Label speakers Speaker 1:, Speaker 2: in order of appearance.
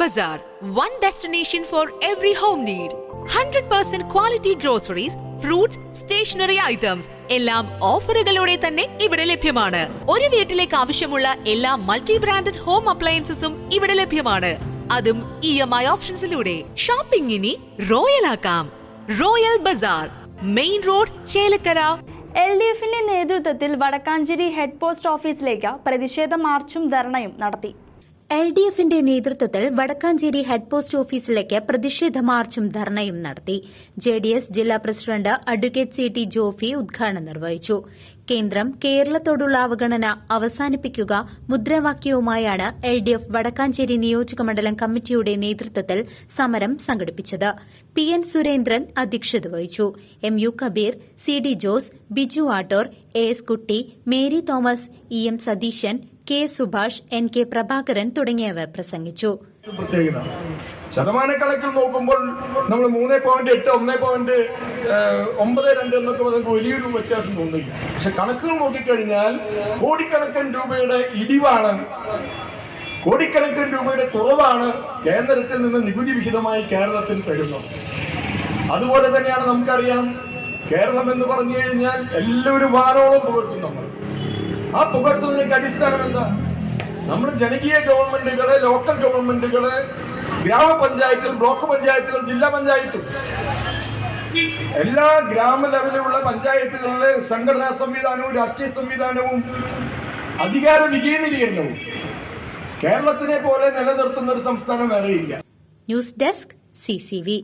Speaker 1: Bazaar, one destination for every home need. 100% quality groceries, fruits, stationery items. എല്ലാം ഓഫറുകളോടെ തന്നെ ഇവിടെ ലഭ്യമാണ്. ഒരു വീട്ടിലേക്ക് ആവശ്യമുള്ള എല്ലാ മൾട്ടി ബ്രാൻഡഡ് ഹോം അപ്ലയൻസസും ഇവിടെ ലഭ്യമാണ്. അതും ഇ എം ഐ ഓപ്ഷൻസിലൂടെ. ഷോപ്പിംഗ് ഇനി റോയൽ ആക്കാം. Royal Bazaar main road Chelakkara.
Speaker 2: L D എഫിന്റെ നേതൃത്വത്തിൽ വടക്കാഞ്ചേരി ഹെഡ് പോസ്റ്റ് ഓഫീസിലേക്ക് പ്രതിഷേധ മാർച്ചും ധർണയും നടത്തി.
Speaker 3: എൽ ഡി എഫിന്റെ നേതൃത്വത്തിൽ വടക്കാഞ്ചേരി ഹെഡ് പോസ്റ്റ് ഓഫീസിലേക്ക് പ്രതിഷേധ മാർച്ചും ധർണയും നടത്തി. ജെ ഡി എസ് ജില്ലാ president advocate C T Jofy ഉദ്ഘാടനം നിർവഹിച്ചു. കേന്ദ്രം കേരളത്തോടുള്ള അവഗണന അവസാനിപ്പിക്കുക മുദ്രാവാക്യവുമായാണ് എൽ ഡി എഫ് വടക്കാഞ്ചേരി നിയോജകമണ്ഡലം കമ്മിറ്റിയുടെ നേതൃത്വത്തിൽ സമരം സംഘടിപ്പിച്ചത്. പി എൻ സുരേന്ദ്രൻ അധ്യക്ഷത വഹിച്ചു. M U Kabeer C D Jose Biju Attoor A S Kutty Mary Thomas E M Satheesan K Subhash N K Prabhakaran തുടങ്ങിയവർ പ്രസംഗിച്ചു.
Speaker 4: പ്രത്യേകത. ശതമാനക്കണക്കിൽ നോക്കുമ്പോൾ നമ്മൾ മൂന്ന് പോയിന്റ് എട്ട് ഒന്ന് പോയിന്റ് ഒമ്പത് രണ്ട് എന്നൊക്കെ നമുക്ക് വലിയൊരു വ്യത്യാസം തോന്നില്ല പക്ഷെ കണക്കുകൾ നോക്കിക്കഴിഞ്ഞാൽ കോടിക്കണക്കിന് രൂപയുടെ ഇടിവാണ് കോടിക്കണക്കിന് രൂപയുടെ കുറവാണ് കേന്ദ്രത്തിൽ നിന്ന് നികുതി വിഹിതമായി കേരളത്തിൽ തരുന്നത് അതുപോലെ തന്നെയാണ് നമുക്കറിയാം കേരളം എന്ന് പറഞ്ഞു കഴിഞ്ഞാൽ എല്ലാവരും വാരോളം പുകഴ്ത്തും നമ്മൾ ആ പുകഴ്ത്തുന്നതിനൊക്കെ അടിസ്ഥാനം എന്താ? നമ്മൾ ജനകീയ ഗവൺമെന്റുകൾ ലോക്കൽ ഗവൺമെന്റുകൾ ഗ്രാമപഞ്ചായത്തുകൾ ബ്ലോക്ക് പഞ്ചായത്തുകൾ ജില്ലാ പഞ്ചായത്തും എല്ലാ ഗ്രാമ ലെവലിലുള്ള പഞ്ചായത്തുകളിലെ സംഘടനാ സംവിധാനവും രാഷ്ട്രീയ സംവിധാനവും അധികാര വികേന്ദ്രീകരണവും കേരളത്തിനെ പോലെ നിലനിർത്തുന്ന ഒരു സംസ്ഥാനം വേറെയില്ല.
Speaker 3: News desk CCV